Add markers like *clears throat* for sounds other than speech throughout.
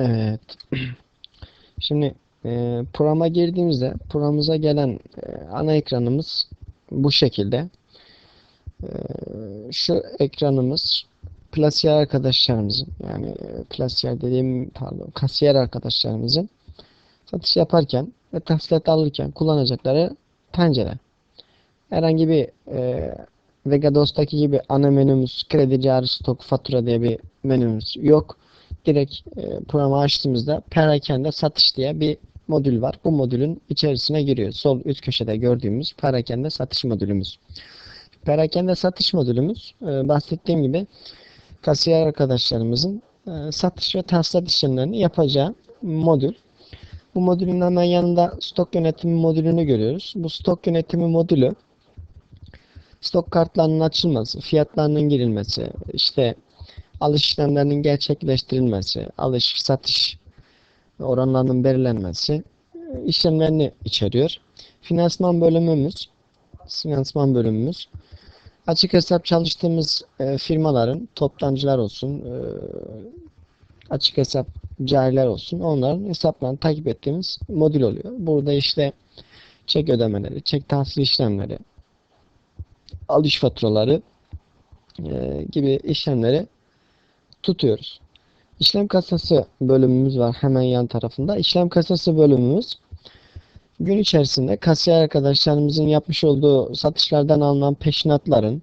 Evet. *clears throat* Şimdi e, programa girdiğimizde programımıza gelen e, ana ekranımız bu şekilde. E, şu ekranımız plasiyer arkadaşlarımızın yani e, plasiyer dediğim pardon kasiyer arkadaşlarımızın satış yaparken ve tahsilat alırken kullanacakları pencere. Herhangi bir e, Vegados'taki gibi ana menümüz, kredi, cari, stok, fatura diye bir menümüz yok. Direkt e, programı açtığımızda perakende satış diye bir modül var. Bu modülün içerisine giriyor. Sol üst köşede gördüğümüz perakende satış modülümüz. Perakende satış modülümüz e, bahsettiğim gibi kasiyer arkadaşlarımızın e, satış ve tahsilat işlemlerini yapacağı modül. Bu modülün hemen yanında stok yönetimi modülünü görüyoruz. Bu stok yönetimi modülü stok kartlarının açılması, fiyatlarının girilmesi, işte alış işlemlerinin gerçekleştirilmesi, alış satış oranlarının belirlenmesi e, işlemlerini içeriyor. Finansman bölümümüz, finansman bölümümüz açık hesap çalıştığımız e, firmaların toptancılar olsun, e, açık hesap cariler olsun onların hesaplarını takip ettiğimiz modül oluyor. Burada işte çek ödemeleri, çek tahsil işlemleri, alış faturaları e, gibi işlemleri tutuyoruz. İşlem kasası bölümümüz var hemen yan tarafında. İşlem kasası bölümümüz gün içerisinde kasiyer arkadaşlarımızın yapmış olduğu satışlardan alınan peşinatların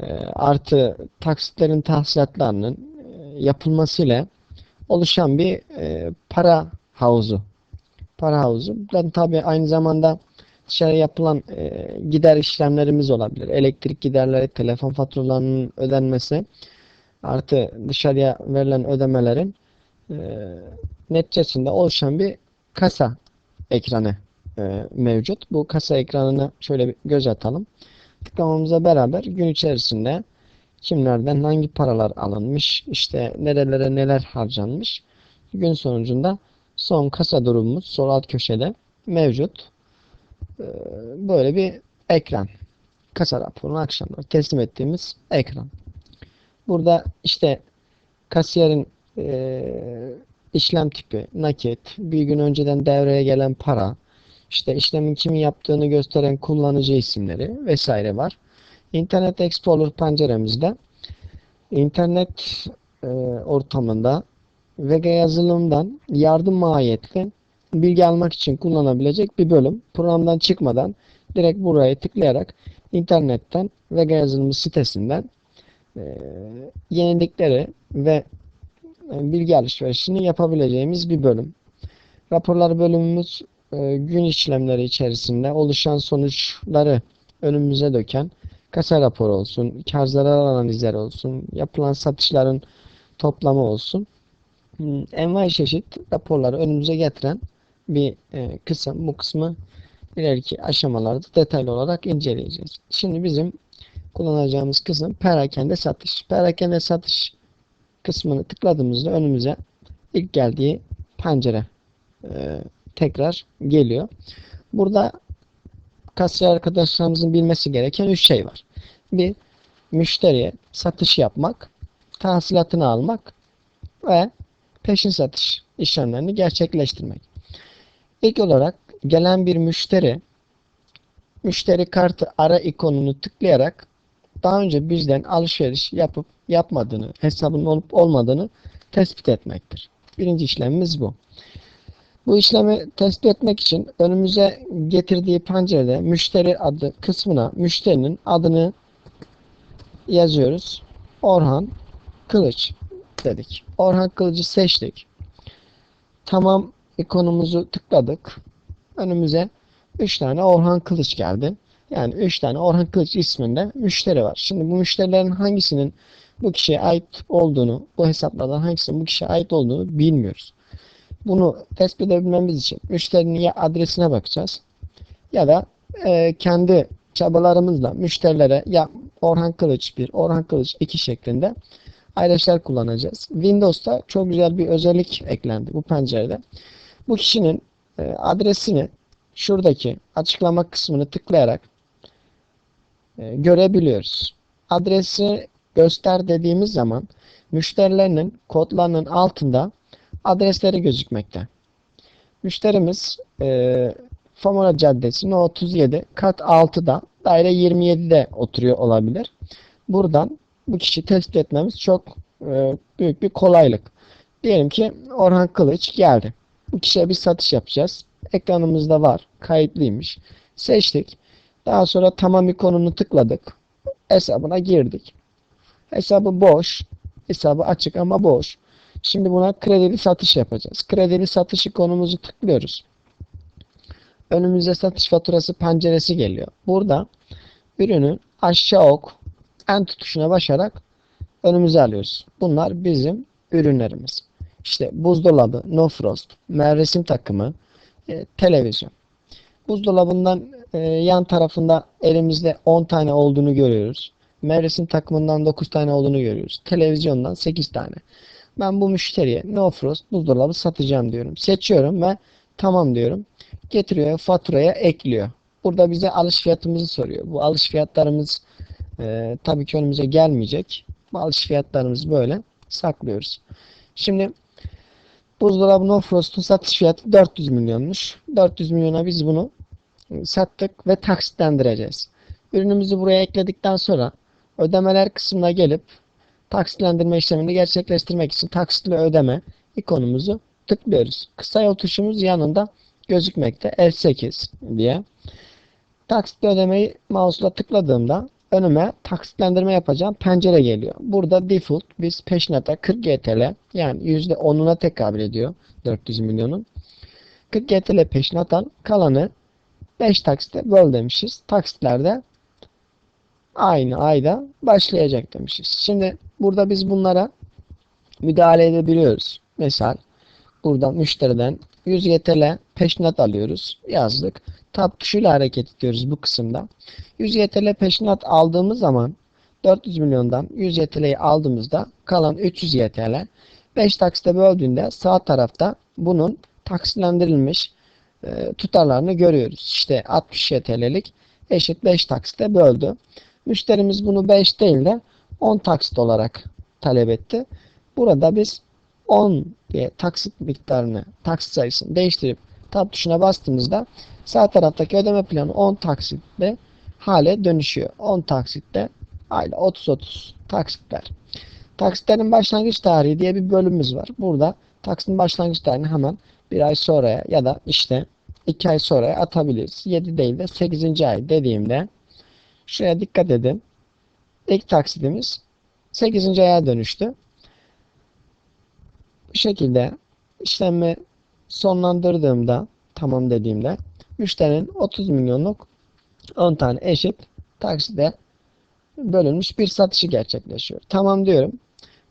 e, artı taksitlerin tahsilatlarının e, yapılmasıyla oluşan bir e, para havuzu. Para havuzu. Ben tabi aynı zamanda dışarı yapılan gider işlemlerimiz olabilir. Elektrik giderleri, telefon faturalarının ödenmesi artı dışarıya verilen ödemelerin e, neticesinde oluşan bir kasa ekranı e, mevcut. Bu kasa ekranına şöyle bir göz atalım. Tıklamamıza beraber gün içerisinde kimlerden hangi paralar alınmış, işte nerelere neler harcanmış. Gün sonucunda son kasa durumumuz sol alt köşede mevcut. E, böyle bir ekran. Kasa raporunu akşamları teslim ettiğimiz ekran. Burada işte kasiyerin e, işlem tipi, nakit, bir gün önceden devreye gelen para, işte işlemin kimin yaptığını gösteren kullanıcı isimleri vesaire var. Internet Explorer penceremizde internet e, ortamında Vega yazılımdan yardım mahiyetli bilgi almak için kullanabilecek bir bölüm. Programdan çıkmadan direkt buraya tıklayarak internetten Vega yazılımı sitesinden e, yenilikleri ve bilgi alışverişini yapabileceğimiz bir bölüm. Raporlar bölümümüz e, gün işlemleri içerisinde oluşan sonuçları önümüze döken kasa raporu olsun, kar zarar analizleri olsun, yapılan satışların toplamı olsun. Hmm, envai çeşit raporları önümüze getiren bir e, kısım. Bu kısmı ileriki aşamalarda detaylı olarak inceleyeceğiz. Şimdi bizim kullanacağımız kısım perakende satış. Perakende satış kısmını tıkladığımızda önümüze ilk geldiği pencere e, tekrar geliyor. Burada kasiyer arkadaşlarımızın bilmesi gereken üç şey var. Bir, müşteriye satış yapmak, tahsilatını almak ve peşin satış işlemlerini gerçekleştirmek. İlk olarak gelen bir müşteri müşteri kartı ara ikonunu tıklayarak daha önce bizden alışveriş yapıp yapmadığını, hesabının olup olmadığını tespit etmektir. Birinci işlemimiz bu. Bu işlemi tespit etmek için önümüze getirdiği pencerede müşteri adı kısmına müşterinin adını yazıyoruz. Orhan Kılıç dedik. Orhan Kılıç'ı seçtik. Tamam ikonumuzu tıkladık. Önümüze 3 tane Orhan Kılıç geldi. Yani 3 tane Orhan Kılıç isminde müşteri var. Şimdi bu müşterilerin hangisinin bu kişiye ait olduğunu, bu hesaplardan hangisinin bu kişiye ait olduğunu bilmiyoruz. Bunu tespit edebilmemiz için müşterinin ya adresine bakacağız ya da e, kendi çabalarımızla müşterilere ya Orhan Kılıç 1, Orhan Kılıç 2 şeklinde ayrışlar kullanacağız. Windows'ta çok güzel bir özellik eklendi bu pencerede. Bu kişinin e, adresini şuradaki açıklama kısmını tıklayarak görebiliyoruz. Adresi göster dediğimiz zaman müşterilerinin kodlarının altında adresleri gözükmekte. Müşterimiz e, Famara Caddesi No 37 kat 6'da daire 27'de oturuyor olabilir. Buradan bu kişi tespit etmemiz çok e, büyük bir kolaylık. Diyelim ki Orhan Kılıç geldi. Bu kişiye bir satış yapacağız. Ekranımızda var. Kayıtlıymış. Seçtik. Daha sonra tamam ikonunu tıkladık. Hesabına girdik. Hesabı boş. Hesabı açık ama boş. Şimdi buna kredili satış yapacağız. Kredili satış ikonumuzu tıklıyoruz. Önümüze satış faturası penceresi geliyor. Burada ürünü aşağı ok en tuşuna basarak önümüze alıyoruz. Bunlar bizim ürünlerimiz. İşte buzdolabı, no frost, resim takımı, e, televizyon. Buzdolabından e, yan tarafında elimizde 10 tane olduğunu görüyoruz. Resim takımından 9 tane olduğunu görüyoruz. Televizyondan 8 tane. Ben bu müşteriye no frost buzdolabı satacağım diyorum. Seçiyorum ve tamam diyorum. Getiriyor faturaya ekliyor. Burada bize alış fiyatımızı soruyor. Bu alış fiyatlarımız e, tabii ki önümüze gelmeyecek. Bu alış fiyatlarımızı böyle saklıyoruz. Şimdi buzdolabı no frost'un satış fiyatı 400 milyonmuş. 400 milyona biz bunu sattık ve taksitlendireceğiz. Ürünümüzü buraya ekledikten sonra ödemeler kısmına gelip taksitlendirme işlemini gerçekleştirmek için taksitli ödeme ikonumuzu tıklıyoruz. Kısa yol tuşumuz yanında gözükmekte F8 diye. Taksitli ödemeyi mouse'la tıkladığımda önüme taksitlendirme yapacağım pencere geliyor. Burada default biz peşinata 40 GTL yani %10'una tekabül ediyor 400 milyonun. 40 GTL peşinat al kalanı 5 taksite böl demişiz. Taksitlerde aynı ayda başlayacak demişiz. Şimdi burada biz bunlara müdahale edebiliyoruz. Mesela buradan müşteriden 100 YTL peşinat alıyoruz. Yazdık. Tab tuşuyla hareket ediyoruz bu kısımda. 100 YTL peşinat aldığımız zaman 400 milyondan 100 YTL'yi aldığımızda kalan 300 YTL 5 taksite böldüğünde sağ tarafta bunun taksitlendirilmiş e, tutarlarını görüyoruz. İşte 60 YTL'lik eşit 5 taksite böldü. Müşterimiz bunu 5 değil de 10 taksit olarak talep etti. Burada biz 10 diye taksit miktarını, taksit sayısını değiştirip tab tuşuna bastığımızda sağ taraftaki ödeme planı 10 taksitle hale dönüşüyor. 10 taksitte ayda 30-30 taksitler. Taksitlerin başlangıç tarihi diye bir bölümümüz var. Burada taksitin başlangıç tarihini hemen bir ay sonraya ya da işte 2 ay sonraya atabiliriz. 7 değil de 8. ay dediğimde şuraya dikkat edin. İlk taksidimiz 8. aya dönüştü. Bu şekilde işlemi sonlandırdığımda tamam dediğimde müşterinin 30 milyonluk 10 tane eşit takside bölünmüş bir satışı gerçekleşiyor. Tamam diyorum.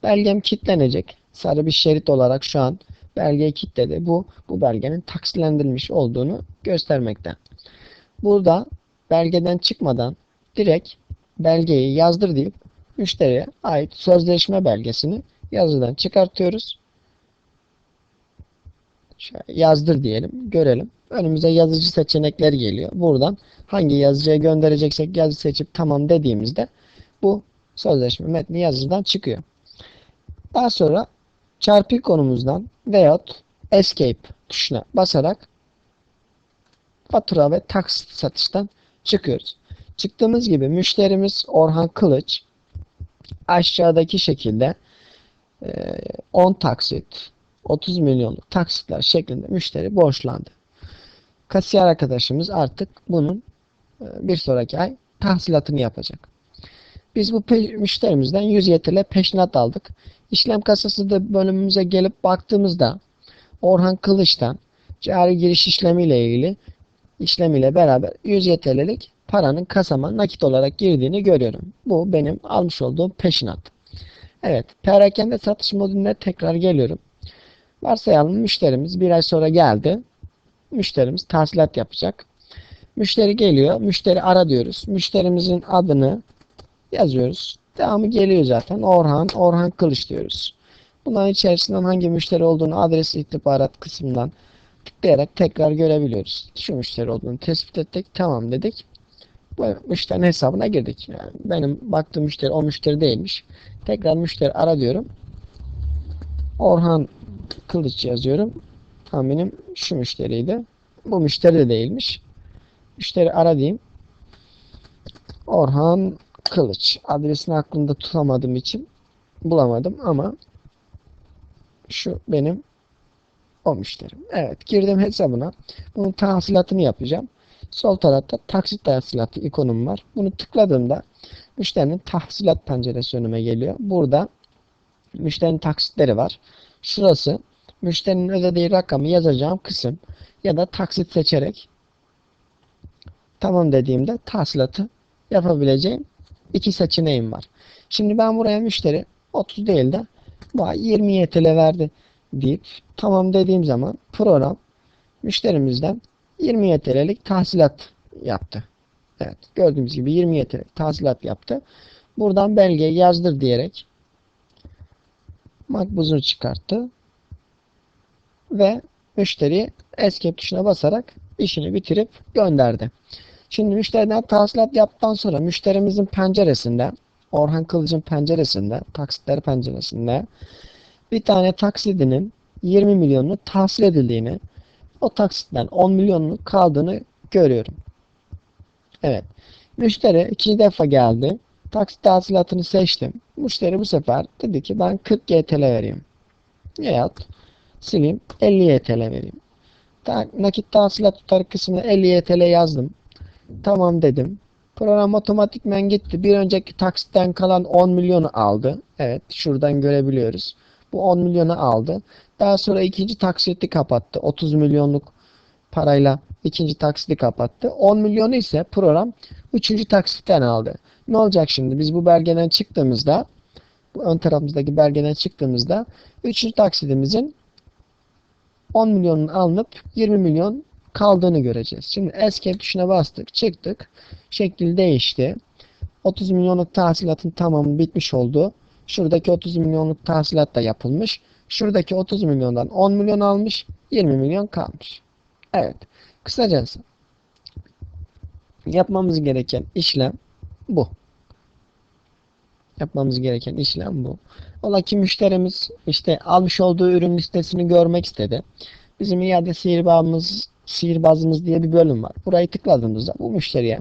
Belgem kilitlenecek. Sarı bir şerit olarak şu an belgeyi kilitledi. Bu bu belgenin taksitlendirilmiş olduğunu göstermekte. Burada belgeden çıkmadan direkt belgeyi yazdır deyip müşteriye ait sözleşme belgesini yazıdan çıkartıyoruz. Şöyle yazdır diyelim. Görelim. Önümüze yazıcı seçenekler geliyor. Buradan hangi yazıcıya göndereceksek yazı seçip tamam dediğimizde bu sözleşme metni yazıdan çıkıyor. Daha sonra çarpı ikonumuzdan veyahut escape tuşuna basarak fatura ve taksit satıştan çıkıyoruz. Çıktığımız gibi müşterimiz Orhan Kılıç aşağıdaki şekilde 10 taksit 30 milyonluk taksitler şeklinde müşteri borçlandı. Kasiyer arkadaşımız artık bunun bir sonraki ay tahsilatını yapacak. Biz bu müşterimizden 100 YTL peşinat aldık. İşlem kasası da bölümümüze gelip baktığımızda Orhan Kılıç'tan cari giriş işlemiyle ilgili işlemiyle beraber 100 YTL'lik paranın kasama nakit olarak girdiğini görüyorum. Bu benim almış olduğum peşinat. Evet, perakende satış modülüne tekrar geliyorum. Varsayalım müşterimiz bir ay sonra geldi. Müşterimiz tahsilat yapacak. Müşteri geliyor. Müşteri ara diyoruz. Müşterimizin adını yazıyoruz. Devamı geliyor zaten. Orhan, Orhan Kılıç diyoruz. Bunların içerisinden hangi müşteri olduğunu adres istihbarat kısmından tıklayarak tekrar görebiliyoruz. Şu müşteri olduğunu tespit ettik. Tamam dedik. Bu müşterinin hesabına girdik. Yani benim baktığım müşteri o müşteri değilmiş. Tekrar müşteri ara diyorum. Orhan Kılıç yazıyorum. Tahminim şu müşteriydi. Bu müşteri de değilmiş. Müşteri ara diyeyim. Orhan Kılıç. Adresini aklımda tutamadığım için bulamadım ama şu benim o müşterim. Evet girdim hesabına. Bunun tahsilatını yapacağım. Sol tarafta taksit tahsilatı ikonum var. Bunu tıkladığımda müşterinin tahsilat penceresi önüme geliyor. Burada müşterinin taksitleri var. Şurası müşterinin ödediği rakamı yazacağım kısım ya da taksit seçerek tamam dediğimde tahsilatı yapabileceğim iki seçeneğim var. Şimdi ben buraya müşteri 30 değil de bu ay 20 YTL verdi deyip tamam dediğim zaman program müşterimizden 20 YTL'lik tahsilat yaptı. Evet gördüğümüz gibi 20 YTL tahsilat yaptı. Buradan belgeyi yazdır diyerek makbuzunu çıkarttı ve müşteri escape tuşuna basarak işini bitirip gönderdi. Şimdi müşteriden tahsilat yaptıktan sonra müşterimizin penceresinde Orhan Kılıç'ın penceresinde taksitler penceresinde bir tane taksidinin 20 milyonlu tahsil edildiğini o taksitten 10 milyonluk kaldığını görüyorum. Evet. Müşteri ikinci defa geldi. Taksit tahsilatını seçtim. Müşteri bu sefer dedi ki ben 40 YTL vereyim. Veyahut sileyim 50 YTL vereyim. Nakit tahsilat tutarı kısmına 50 YTL yazdım. Tamam dedim. Program otomatikmen gitti. Bir önceki taksitten kalan 10 milyonu aldı. Evet şuradan görebiliyoruz. Bu 10 milyonu aldı. Daha sonra ikinci taksiti kapattı. 30 milyonluk parayla ikinci taksiti kapattı. 10 milyonu ise program üçüncü taksitten aldı. Ne olacak şimdi? Biz bu belgeden çıktığımızda bu ön tarafımızdaki belgeden çıktığımızda üçüncü taksitimizin 10 milyonun alınıp 20 milyon kaldığını göreceğiz. Şimdi escape tuşuna bastık, çıktık. Şekil değişti. 30 milyonluk tahsilatın tamamı bitmiş oldu. Şuradaki 30 milyonluk tahsilat da yapılmış. Şuradaki 30 milyondan 10 milyon almış, 20 milyon kalmış. Evet. Kısacası yapmamız gereken işlem bu. Yapmamız gereken işlem bu. Ola ki müşterimiz işte almış olduğu ürün listesini görmek istedi. Bizim iade sihirbazımız, sihirbazımız diye bir bölüm var. Burayı tıkladığımızda bu müşteriye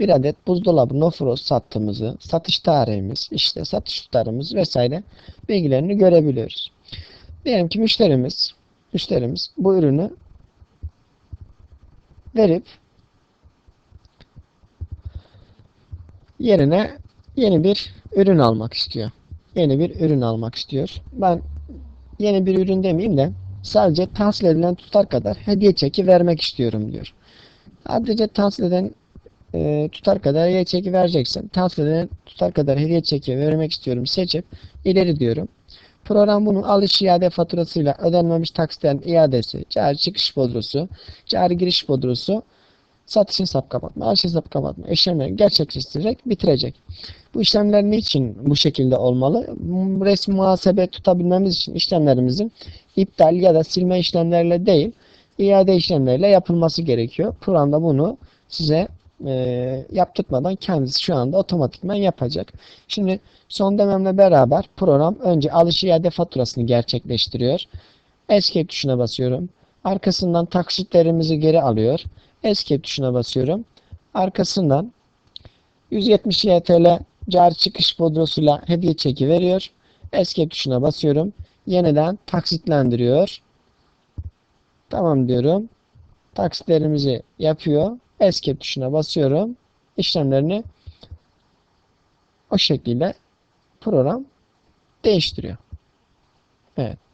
bir adet buzdolabı Nofros sattığımızı, satış tarihimiz, işte satış tutarımız vesaire bilgilerini görebiliyoruz. Diyelim ki müşterimiz müşterimiz bu ürünü verip yerine yeni bir ürün almak istiyor. Yeni bir ürün almak istiyor. Ben yeni bir ürün demeyeyim de sadece tahsil edilen tutar kadar hediye çeki vermek istiyorum diyor. Sadece tahsil eden e, tutar kadar hediye çeki vereceksin. Tahsil edilen tutar kadar hediye çeki vermek istiyorum seçip ileri diyorum. Program bunu alış iade faturasıyla ödenmemiş taksitlerin iadesi, cari çıkış bodrosu, cari giriş bodrosu, satış hesap kapatma, alış hesap kapatma işlemleri gerçekleştirecek, bitirecek. Bu işlemler niçin bu şekilde olmalı? Resmi muhasebe tutabilmemiz için işlemlerimizin iptal ya da silme işlemleriyle değil, iade işlemleriyle yapılması gerekiyor. Programda bunu size e, yaptırmadan kendisi şu anda otomatikman yapacak. Şimdi son dememle beraber program önce alış iade faturasını gerçekleştiriyor. Escape tuşuna basıyorum. Arkasından taksitlerimizi geri alıyor. Escape tuşuna basıyorum. Arkasından 170 YTL cari çıkış bodrosuyla hediye çeki veriyor. Escape tuşuna basıyorum. Yeniden taksitlendiriyor. Tamam diyorum. Taksitlerimizi yapıyor. Escape tuşuna basıyorum. İşlemlerini o şekilde program değiştiriyor. Evet.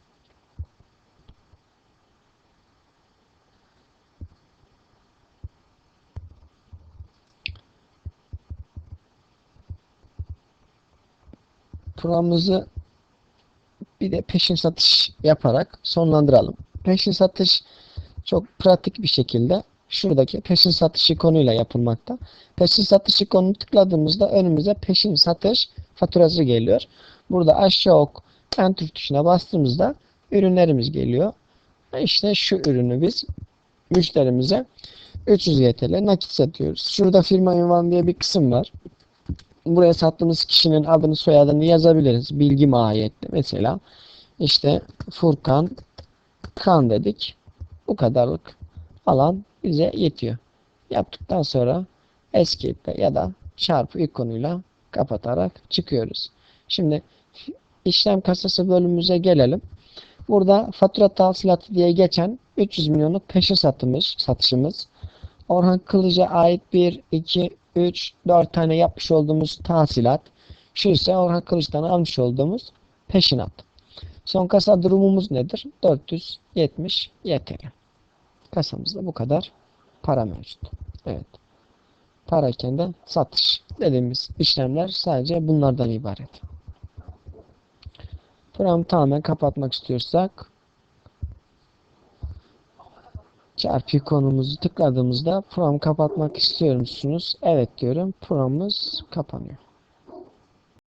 Programımızı bir de peşin satış yaparak sonlandıralım. Peşin satış çok pratik bir şekilde şuradaki peşin satış ikonuyla yapılmakta. Peşin satış ikonunu tıkladığımızda önümüze peşin satış faturası geliyor. Burada aşağı ok enter tuşuna bastığımızda ürünlerimiz geliyor. İşte şu ürünü biz müşterimize 300 YTL nakit satıyoruz. Şurada firma ünvanı diye bir kısım var. Buraya sattığımız kişinin adını soyadını yazabiliriz. Bilgi mahiyetli. Mesela işte Furkan kan dedik. Bu kadarlık alan bize yetiyor. Yaptıktan sonra escape ya da çarpı ikonuyla kapatarak çıkıyoruz. Şimdi işlem kasası bölümümüze gelelim. Burada fatura tahsilatı diye geçen 300 milyonluk peşin satımız, satışımız. Orhan Kılıç'a ait 1, 2, 3, 4 tane yapmış olduğumuz tahsilat. Şu ise Orhan Kılıç'tan almış olduğumuz peşinat. Son kasa durumumuz nedir? 470 YTL. Kasamızda bu kadar para mevcut. Evet. Parayken de satış dediğimiz işlemler sadece bunlardan ibaret. Programı tamamen kapatmak istiyorsak çarpı ikonumuzu tıkladığımızda programı kapatmak istiyor musunuz? Evet diyorum. Programımız kapanıyor.